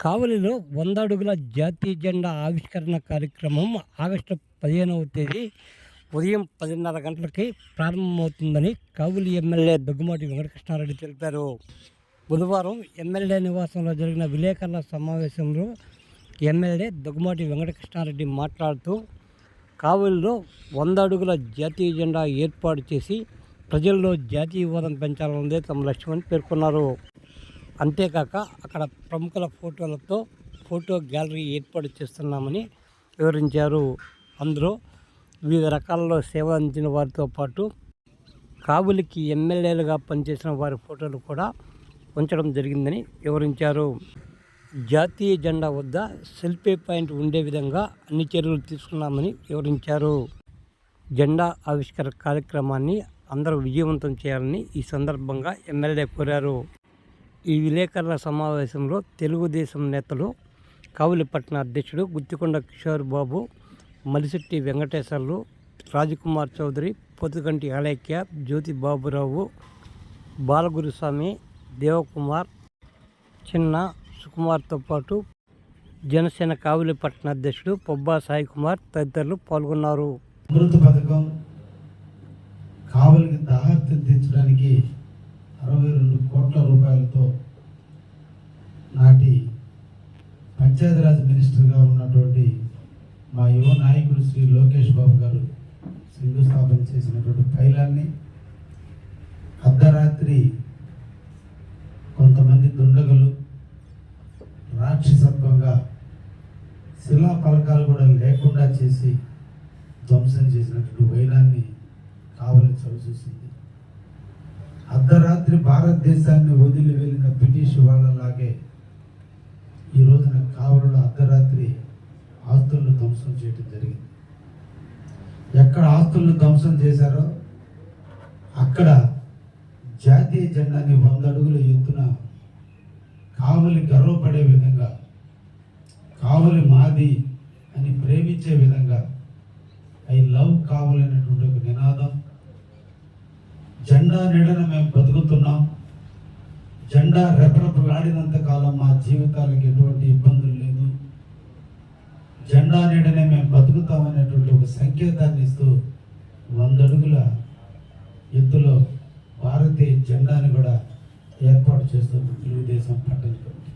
కావలిలో వంద అడుగుల జాతీయ జెండా ఆవిష్కరణ కార్యక్రమం ఆగస్టు పదిహేనవ తేదీ ఉదయం పదిన్నర గంటలకి ప్రారంభమవుతుందని కావులి ఎమ్మెల్యే దగ్గుమాటి వెంకటకృష్ణారెడ్డి తెలిపారు. బుధవారం ఎమ్మెల్యే నివాసంలో జరిగిన విలేకరుల సమావేశంలో ఎమ్మెల్యే దగ్గుమాటి వెంకటకృష్ణారెడ్డి మాట్లాడుతూ కావలిలో వంద అడుగుల జాతీయ జెండా ఏర్పాటు చేసి ప్రజల్లో జాతీయవాదం పెంచాలన్నదే తమ లక్ష్యమని పేర్కొన్నారు. అంతేకాక అక్కడ ప్రముఖుల ఫోటోలతో ఫోటో గ్యాలరీ ఏర్పాటు చేస్తున్నామని వివరించారు అందులో వివిధ రకాలలో సేవ అందించిన వారితో పాటు కాబులికి ఎమ్మెల్యేలుగా పనిచేసిన వారి ఫోటోలు కూడా ఉంచడం జరిగిందని వివరించారు. జాతీయ జెండా వద్ద సెల్ఫీ పాయింట్ ఉండే విధంగా అన్ని చర్యలు తీసుకున్నామని వివరించారు. జెండా ఆవిష్కరణ కార్యక్రమాన్ని అందరూ విజయవంతం చేయాలని ఈ సందర్భంగా ఎమ్మెల్యే కోరారు. ఈ విలేకరుల సమావేశంలో తెలుగుదేశం నేతలు కావులిపట్న అధ్యక్షుడు గుత్తికొండ కిషోర్ బాబు మలిశెట్టి వెంకటేశ్వర్లు రాజకుమార్ చౌదరి పొత్తుకంటి అలేఖ్య జ్యోతి బాబురావు బాలగురుస్వామి దేవకుమార్ చిన్న సుకుమార్తో పాటు జనసేన కావులిపట్న అధ్యక్షుడు పొబ్బా సాయి కుమార్ తదితరులు పాల్గొన్నారు. అమృత పథకం కావలికి దాహార్తం తీర్చడానికి అరవై రెండు కోట్ల రూపాయలతో నాటి పంచాయతీరాజ్ మినిస్టర్గా ఉన్నటువంటి మా యువ నాయకుడు శ్రీ లోకేష్ బాబు గారు శంకుస్థాపన చేసినటువంటి పైలాన్ని అర్ధరాత్రి కొంతమంది దుండగులు రాక్షసత్వంగా శిలా ఫలకాలు కూడా లేకుండా చేసి ధ్వంసం చేసినటువంటి వైరాన్ని కావలి చవిచూసింది. అర్ధరాత్రి భారతదేశాన్ని వదిలి వెళ్ళిన బ్రిటిష్ వాళ్ళలాగే ఈ రోజున కావలలో అర్ధరాత్రి ఆస్తులను ధ్వంసం చేయడం జరిగింది. ఎక్కడ ఆస్తులను ధ్వంసం చేశారో అక్కడ జాతీయ జెండాని వంద అడుగుల ఎత్తున కావలి గర్వపడే విధంగా కావలి మాది అని ప్రేమించే విధంగా ఐ లవ్ కావాలనేటువంటి ఒక నినాదం జెండా నీడన మేము బతుకుతున్నాం. జెండా రెపరెపలాడినంత కాలం మా జీవితాలకు ఎటువంటి ఇబ్బందులు లేదు జెండా నీడనే మేము బతుకుతామనేటువంటి ఒక సంకేతాన్ని ఇస్తూ వందడుగుల ఎత్తులో భారతీయ జెండాని కూడా ఏర్పాటు చేస్తుంది తెలుగుదేశం పట్టణ కమిటీ.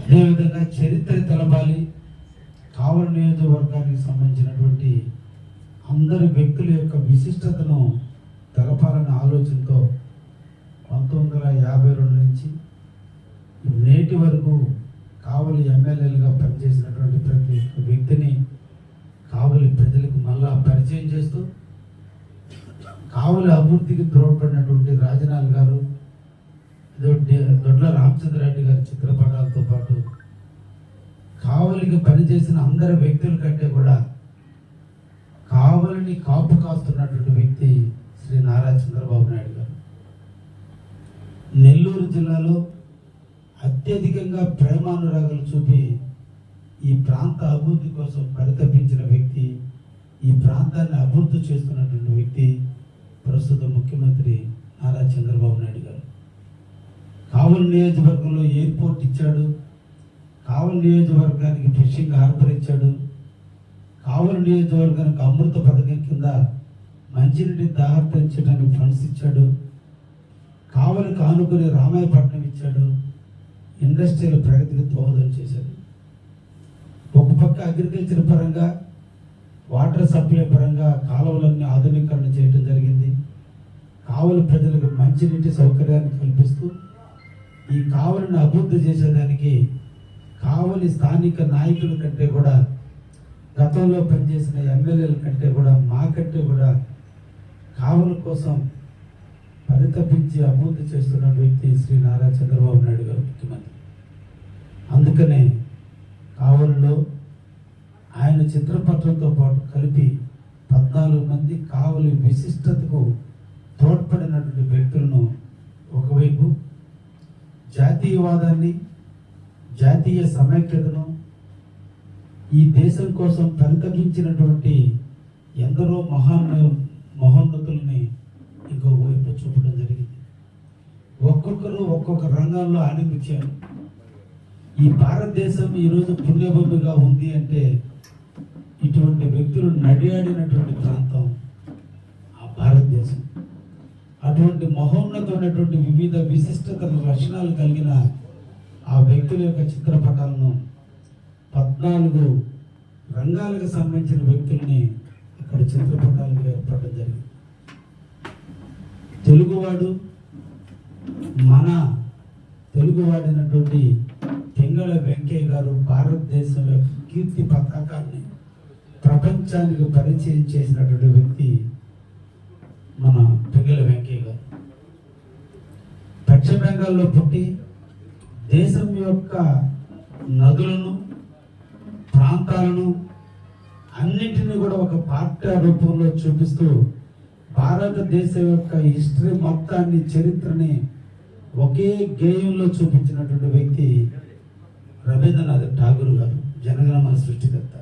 అదేవిధంగా చరిత్ర తెలపాలి. కావలి నియోజకవర్గానికి సంబంధించినటువంటి అందరి వ్యక్తుల యొక్క విశిష్టతను తెలపాలనే ఆలోచనతో పంతొమ్మిది వందల యాభై రెండు నుంచి నేటి వరకు కావలి ఎమ్మెల్యేలుగా పనిచేసినటువంటి ప్రతి ఒక్క వ్యక్తిని కావలి ప్రజలకు మళ్ళా పరిచయం చేస్తూ కావలి అభివృద్ధికి తోడ్పడినటువంటి రాజనాల్ గారు దొడ్ల రామచంద్రారెడ్డి గారి చిత్రపటాలతో పాటు కావలికి పనిచేసిన అందరి వ్యక్తుల కంటే కూడా కావలిని కాపు కాస్తున్నటువంటి వ్యక్తి శ్రీ నారా చంద్రబాబు నాయుడు గారు. నెల్లూరు జిల్లాలో అత్యధికంగా ప్రేమానురాగాలు చూపి ఈ ప్రాంత అభివృద్ధి కోసం పరితపించిన వ్యక్తి ఈ ప్రాంతాన్ని అభివృద్ధి చేస్తున్నటువంటి వ్యక్తి ప్రస్తుత ముఖ్యమంత్రి నారా చంద్రబాబు నాయుడు గారు. కావలి నియోజకవర్గంలో ఎయిర్పోర్ట్ ఇచ్చాడు కావలి నియోజకవర్గానికి ఫిషింగ్ హార్బర్ ఇచ్చాడు కావలి నియోజకవర్గానికి అమృత పథకం కింద మంచినీటి దాహరించడానికి ఫండ్స్ ఇచ్చాడు. కావలికి ఆనుకుని రామాయపట్నం ఇచ్చాడు. ఇండస్ట్రియల్ ప్రగతికి దోహదం చేశాడు. ఒక పక్క అగ్రికల్చర్ పరంగా వాటర్ సప్లై పరంగా కాలువలన్నీ ఆధునీకరణ చేయడం జరిగింది. కావలి ప్రజలకు మంచినీటి సౌకర్యాన్ని కల్పిస్తూ ఈ కావలిని అభివృద్ధి చేసేదానికి కావలి స్థానిక నాయకుల కంటే కూడా గతంలో పనిచేసిన ఎమ్మెల్యేల కంటే కూడా మాకంటే కూడా కావుల కోసం పరితపించి అభివృద్ధి చేస్తున్న వ్యక్తి శ్రీ నారా చంద్రబాబు నాయుడు గారు ముఖ్యమంత్రి. అందుకనే కావలిలో ఆయన చిత్రపటంతో పాటు కలిపి పద్నాలుగు మంది కావలి విశిష్టతకు తోడ్పడినటువంటి వ్యక్తులను ఒకవైపు జాతీయవాదాన్ని జాతీయ సమైక్యతను ఈ దేశం కోసం పరితపించినటువంటి ఎందరో మహాన్ మహోన్నతుల్ని ఇంకో వైపు చూపడం జరిగింది. ఒక్కొక్కరు ఒక్కొక్క రంగాల్లో ఆనందించారు ఈ భారతదేశం ఈరోజు పుణ్యభూమిగా ఉంది అంటే ఇటువంటి వ్యక్తులు నడియాడినటువంటి ప్రాంతం ఆ భారతదేశం. అటువంటి మహోన్నతమైనటువంటి వివిధ విశిష్టత లక్షణాలు కలిగిన ఆ వ్యక్తుల యొక్క చిత్రపటాలను పద్నాలుగు రంగాలకు సంబంధించిన వ్యక్తుల్ని అక్కడ చిత్రపటాలకు ఏర్పడడం జరిగింది. తెలుగువాడు మన తెలుగువాడినటువంటి తింగళ వెంకయ్య గారు భారతదేశం యొక్క కీర్తి పతాకాన్ని ప్రపంచానికి పరిచయం చేసినటువంటి వ్యక్తి మన పింగళ వెంకయ్య గారు. పశ్చిమ బెంగాల్లో పుట్టి దేశం యొక్క నదులను చట్టాలను అన్నింటినీ కూడా ఒక పాఠ్య రూపంలో చూపిస్తూ భారతదేశం యొక్క హిస్టరీ మొత్తాన్ని చరిత్రని ఒకే గేయంలో చూపించినటువంటి వ్యక్తి రవీంద్రనాథ్ ఠాగూర్ గారు జనగణమన సృష్టికర్త.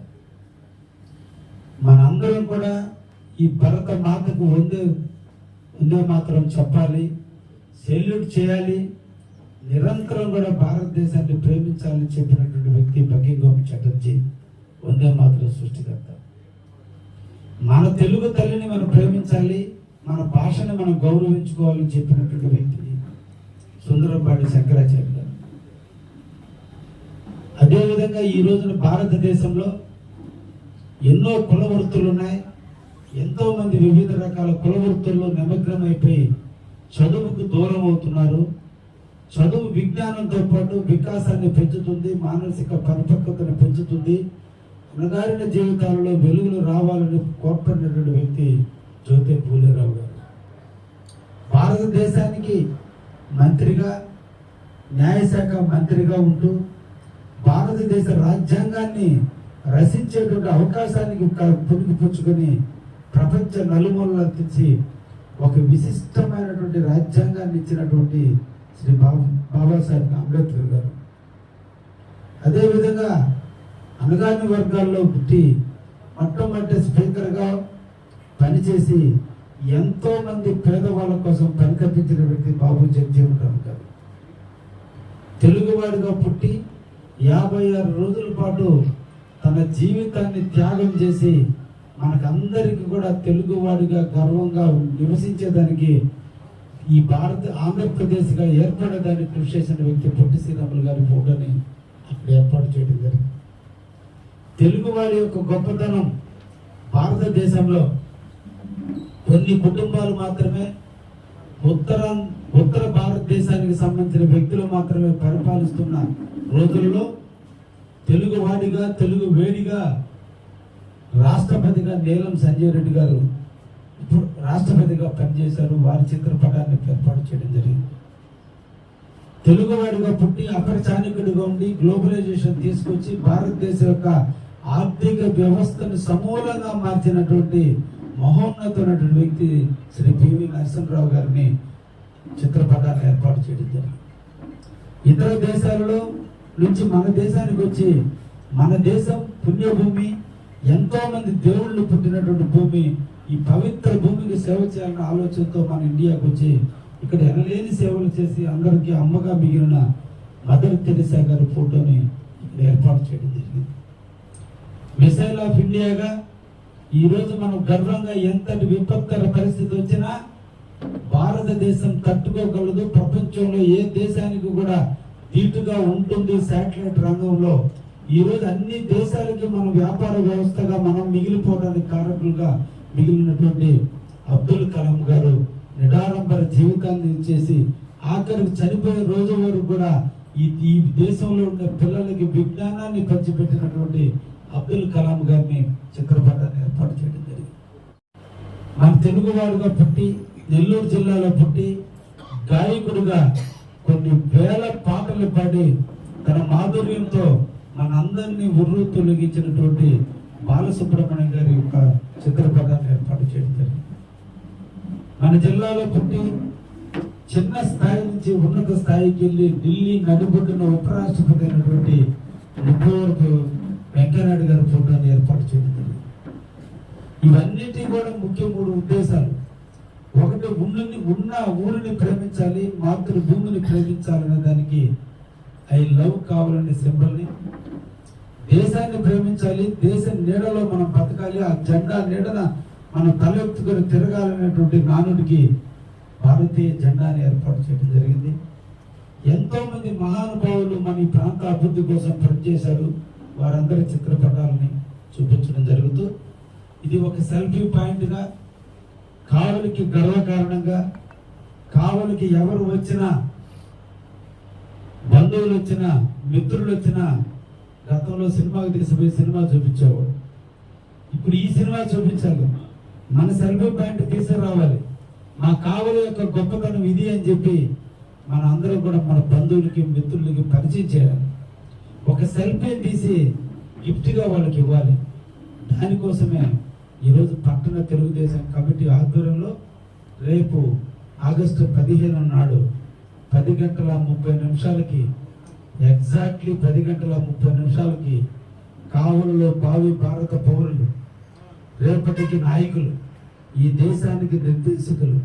మనందరం కూడా ఈ భరత మాతకు వందే ఉందో మాత్రం చెప్పాలి సెల్యూట్ చేయాలి నిరంతరం కూడా భారతదేశాన్ని ప్రేమించాలని చెప్పినటువంటి వ్యక్తి బకింగోమ్ చటర్జీ. వందే మాత్రం సృష్టికర్త. మన తెలుగు తల్లిని మనం ప్రేమించాలి మన భాషను మనం గౌరవించుకోవాలని చెప్పినటువంటి వ్యక్తి సుందరపాటి శంకరాచార్య గారు. అదేవిధంగా ఈ రోజున భారతదేశంలో ఎన్నో కుల వృత్తులు ఉన్నాయి. ఎంతో మంది వివిధ రకాల కుల వృత్తుల్లో నిమగ్నమైపోయి చదువుకు దూరం అవుతున్నారు. చదువు విజ్ఞానంతో పాటు వికాసాన్ని పెంచుతుంది మానసిక పరిపక్వతను పెంచుతుంది. అణగారిన జీవితాలలో వెలుగులు రావాలని కోరుకున్నటువంటి వ్యక్తి జ్యోతి పూలేరావు గారు. భారతదేశానికి మంత్రిగా న్యాయశాఖ మంత్రిగా ఉంటూ భారతదేశ రాజ్యాంగాన్ని రచించేటువంటి అవకాశానికి క- పుణికిపుచ్చుకొని ప్రపంచ నలుమూలలు తెచ్చి ఒక విశిష్టమైనటువంటి రాజ్యాంగాన్ని ఇచ్చినటువంటి శ్రీ బాబు బాబాసాహెబ్ అంబేద్కర్ గారు. అదేవిధంగా అనగాని వర్గాల్లో పుట్టి మొట్టమొదటి స్పీకర్గా పనిచేసి ఎంతో మంది పేదవాళ్ళ కోసం పరితపించిన వ్యక్తి బాబు జగజీవన్ రామ్ గారు. తెలుగువాడిగా పుట్టి యాభై ఆరు రోజుల పాటు తన జీవితాన్ని త్యాగం చేసి మనకందరికీ కూడా తెలుగువాడిగా గర్వంగా నివసించేదానికి ఈ భారత ఆంధ్రప్రదేశ్గా ఏర్పడేదానికి కృషి చేసిన వ్యక్తి పొట్టి శ్రీరాములు గారి ఫోటోని అక్కడ ఏర్పాటు చేయడం జరిగింది. తెలుగువాడి యొక్క గొప్పతనం భారతదేశంలో కొన్ని కుటుంబాలు మాత్రమే ఉత్తర ఉత్తర భారతదేశానికి సంబంధించిన వ్యక్తులు మాత్రమే పరిపాలిస్తున్న రోజుల్లో తెలుగువాడిగా తెలుగు వేడిగా రాష్ట్రపతిగా నీలం సంజయ్ రెడ్డి గారు ఇప్పుడు రాష్ట్రపతిగా పనిచేశారు. వారి చిత్రపటాన్ని ఏర్పాటు చేయడం జరిగింది. తెలుగువాడిగా పుట్టి అపరిచానికుడిగా ఉండి గ్లోబలైజేషన్ తీసుకొచ్చి భారతదేశం యొక్క ఆర్థిక వ్యవస్థను సమూలంగా మార్చినటువంటి మహోన్నతమైనటువంటి వ్యక్తి శ్రీ పివి నరసింహరావు గారిని చిత్రపటాన్ని ఏర్పాటు చేయడం జరిగింది. ఇతర దేశాలలో నుంచి మన దేశానికి వచ్చి మన దేశం పుణ్యభూమి ఎంతో మంది దేవుళ్ళు పుట్టినటువంటి భూమి ఈ పవిత్ర భూమికి సేవ చేయాలన్న ఆలోచనతో మన ఇండియాకు వచ్చి ఇక్కడ ఎనలేని సేవలు చేసి అందరికీ అమ్మగా మిగిలిన మదర్ తెరిసా గారి ఫోటోని ఇక్కడ ఏర్పాటు చేయడం జరిగింది. మిసైల్ ఆఫ్ ఇండియాగా ఈ రోజు మనం గర్వంగా ఎంతటి విపత్కర పరిస్థితి వచ్చినా భారతదేశం తట్టుకోగలదు. ప్రపంచంలో ఏ దేశానికి కూడా దీటుగా ఉంటుంది శాటిలైట్ రంగంలో. ఈ రోజు అన్ని దేశాలకి మన వ్యాపార వ్యవస్థగా మనం మిగిలిపోవడానికి కారకులుగా మిగిలినటువంటి అబ్దుల్ కలాం గారు నిడారంబర జీవితాన్ని ఇచ్చేసి ఆఖరికి చనిపోయే రోజు వరకు కూడా ఈ దేశంలో ఉన్న పిల్లలకి విజ్ఞానాన్ని పంచిపెట్టినటువంటి అబ్దుల్ కలాం గారిని చిత్రపటాన్ని ఏర్పాటు చేయడం జరిగింది. మన తెలుగువాడుగా పుట్టి నెల్లూరు జిల్లాలో పుట్టి గాయకుడిగా కొన్ని వేల పాటలు పాడి తన మాధుర్యంతో మనందరినీ ఉర్రు తొలగించినటువంటి బాలసుబ్రహ్మణ్యం గారి యొక్క చిత్రపటాన్ని ఏర్పాటు చేయడం జరిగింది. మన జిల్లాలో పుట్టి చిన్న స్థాయి నుంచి ఉన్నత స్థాయికి వెళ్ళి ఢిల్లీ నడిబొడ్డున ఉపరాష్ట్రపతి అయినటువంటి ముప్పవరపు వెంకయ్యనాయుడు గారి ఫోటోని ఏర్పాటు చేయడం ఇవన్నిటి కూడా ముఖ్య మూడు ఉద్దేశాలు. ఒకటి ఉన్నని ఉన్న ఊరిని ప్రేమించాలి మాతృ భూమిని ప్రేమించాలనే దానికి ఐ లవ్ కావాలనే సింబల్ని. దేశాన్ని ప్రేమించాలి దేశ నీడలో మనం బతకాలి ఆ జెండా నీడన మనం తలెత్తుకొని తిరగాలనేటువంటి నానుడికి భారతీయ జెండాని ఏర్పాటు చేయడం జరిగింది. ఎంతోమంది మహానుభావులు మన ఈ ప్రాంత అభివృద్ధి కోసం పనిచేశారు. వారందరి చిత్రపటాలని చూపించడం జరుగుతూ ఇది ఒక సెల్ఫీ పాయింట్గా కావలికి గర్వకారణంగా కావలికి ఎవరు వచ్చినా బంధువులు వచ్చినా మిత్రులు వచ్చినా గతంలో సినిమాకి తీసుకుపోయి సినిమా చూపించేవాడు. ఇప్పుడు ఈ సినిమా చూపించాలి. మన సెల్ఫీ పాయింట్ తీసుకురావాలి. మా కావలి యొక్క గొప్పతనం ఇది అని చెప్పి మన అందరం కూడా మన బంధువులకి మిత్రులకి పరిచయం చేయాలి. ఒక సెల్ఫీ తీసి గిఫ్ట్గా వాళ్ళకి ఇవ్వాలి. దానికోసమే ఈరోజు పట్టణ తెలుగుదేశం కమిటీ ఆధ్వర్యంలో రేపు ఆగస్టు పదిహేను నాడు పది గంటల ముప్పై నిమిషాలకి ఎగ్జాక్ట్లీ పది గంటల ముప్పై నిమిషాలకి కావులలో భావి భారత పౌరులు రేపటికి నాయకులు ఈ దేశానికి నిర్దేశకులు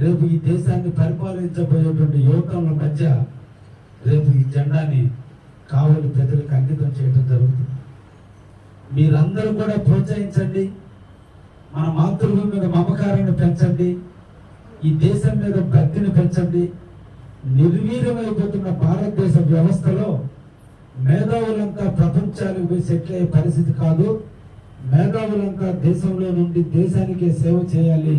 రేపు ఈ దేశాన్ని పరిపాలించబోయేటువంటి యువకుల మధ్య రేపు ఈ జెండాని కావలి ప్రజలకు అంకితం చేయడం జరుగుతుంది. మీరందరూ కూడా ప్రోత్సహించండి. మన మాతృభూమి మీద మమకారాన్ని పెంచండి. ఈ దేశం మీద భక్తిని పెంచండి. నిర్వీర్యమైపోతున్న భారతదేశ వ్యవస్థలో మేధావులంతా ప్రపంచానికి పోయి సెటిల్ అయ్యే పరిస్థితి కాదు. మేధావులంతా దేశంలో నుండి దేశానికే సేవ చేయాలి.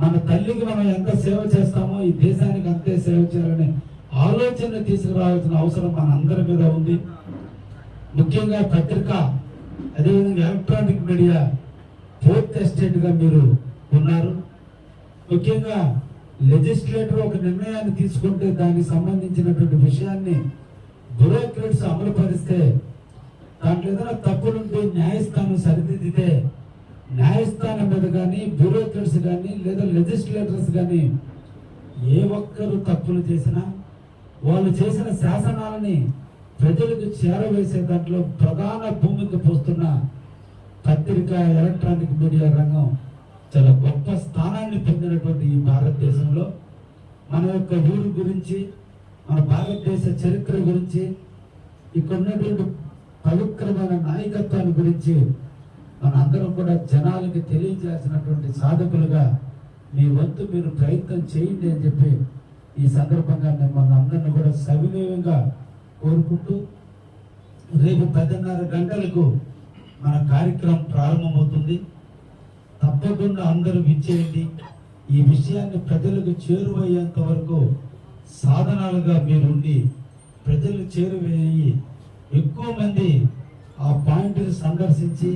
మన తల్లికి మనం ఎంత సేవ చేస్తామో ఈ దేశానికి అంతే సేవ చేయాలి. ఆలోచన తీసుకురావాల్సిన అవసరం మన అందరి మీద ఉంది. ముఖ్యంగా పత్రిక అదేవిధంగా ఎలక్ట్రానిక్ మీడియా ఫోర్త్ ఎస్టేట్గా మీరు ఉన్నారు. ముఖ్యంగా లెజిస్లేటర్ ఒక నిర్ణయాన్ని తీసుకుంటే దానికి సంబంధించినటువంటి విషయాన్ని బ్యూరోక్రేట్స్ అమలు పరిస్తే దాంట్లో ఏదైనా తప్పులుంటే న్యాయస్థానం సరిదిద్దితే న్యాయస్థానం మీద కానీ బ్యూరోక్రేట్స్ కానీ లేదా లెజిస్లేటర్స్ కానీ ఏ ఒక్కరు తప్పులు చేసినా వాళ్ళు చేసిన శాసనాలని ప్రజలకు చేరవేసే దాంట్లో ప్రధాన భూమిక పోస్తున్న పత్రిక ఎలక్ట్రానిక్ మీడియా రంగం చాలా గొప్ప స్థానాన్ని పొందినటువంటి ఈ భారతదేశంలో. మన యొక్క ఊరు గురించి మన భారతదేశ చరిత్ర గురించి ఇక్కడ ఉన్నటువంటి పవిత్రమైన నాయకత్వాన్ని గురించి మనందరం కూడా జనాలకి తెలియజేసినటువంటి సాధకులుగా మీ వంతు మీరు ప్రయత్నం చేయండి అని చెప్పి ఈ సందర్భంగా మిమ్మల్ని అందరిని కూడా సవినయంగా కోరుకుంటూ రేపు పదిన్నర గంటలకు మన కార్యక్రమం ప్రారంభమవుతుంది. తప్పకుండా అందరూ విచ్చేయండి. ఈ విషయాన్ని ప్రజలకు చేరువయ్యేంత వరకు సాధనాలుగా మీరుండి ప్రజలు చేరువేయి. ఎక్కువ మంది ఆ పాయింట్ని సందర్శించి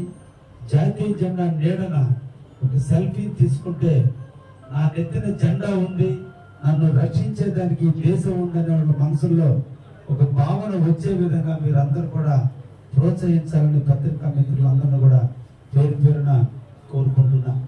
జాతీయ జెండా నీడన ఒక సెల్ఫీ తీసుకుంటే నా నెత్తిన జెండా ఉంది. నన్ను రక్షించేదానికి దేశం ఉందనే వాళ్ళ మనసుల్లో ఒక భావన వచ్చే విధంగా మీరందరూ కూడా ప్రోత్సహించాలని పత్రికా మిత్రులందరినీ కూడా పేరు పేరున కోరుకుంటున్నాను